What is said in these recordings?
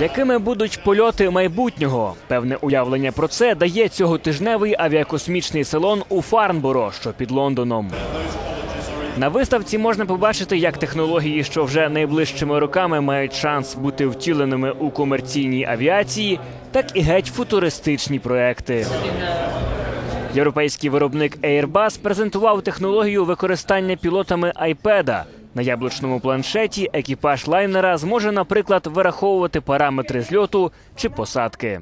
Якими будуть польоти майбутнього? Певне уявлення про це дає цьоготижневий авіакосмічний салон у Фарнборо, що під Лондоном. На виставці можна побачити, як технології, що вже найближчими роками мають шанс бути втіленими у комерційній авіації, так і геть футуристичні проекти. Європейський виробник Airbus презентував технологію використання пілотами iPad. На яблучному планшеті екіпаж лайнера зможе, наприклад, вираховувати параметри зльоту чи посадки.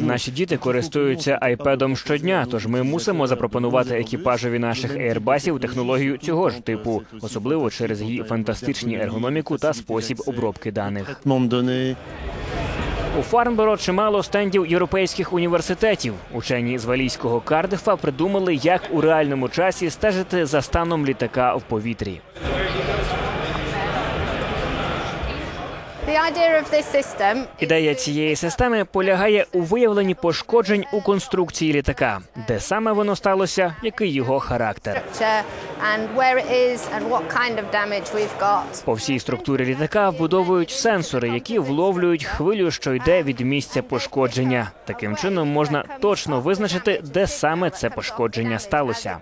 Наші діти користуються айпедом щодня, тож ми мусимо запропонувати екіпажеві наших ейрбасів технологію цього ж типу, особливо через її фантастичні ергономіку та спосіб обробки даних. У Фарнборо чимало стендів європейських університетів. Учені з валійського Кардифа придумали, як у реальному часі стежити за станом літака в повітрі. Ідея цієї системи полягає у виявленні пошкоджень у конструкції літака, де саме воно сталося, який його характер. По всій структурі літака вбудовують сенсори, які вловлюють хвилю, що йде від місця пошкодження. Таким чином можна точно визначити, де саме це пошкодження сталося.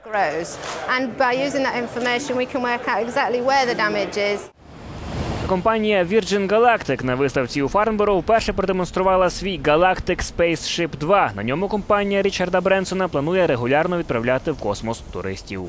Компанія Virgin Galactic на виставці у Фарнборо вперше продемонструвала свій Galactic Spaceship 2. На ньому компанія Річарда Бренсона планує регулярно відправляти в космос туристів.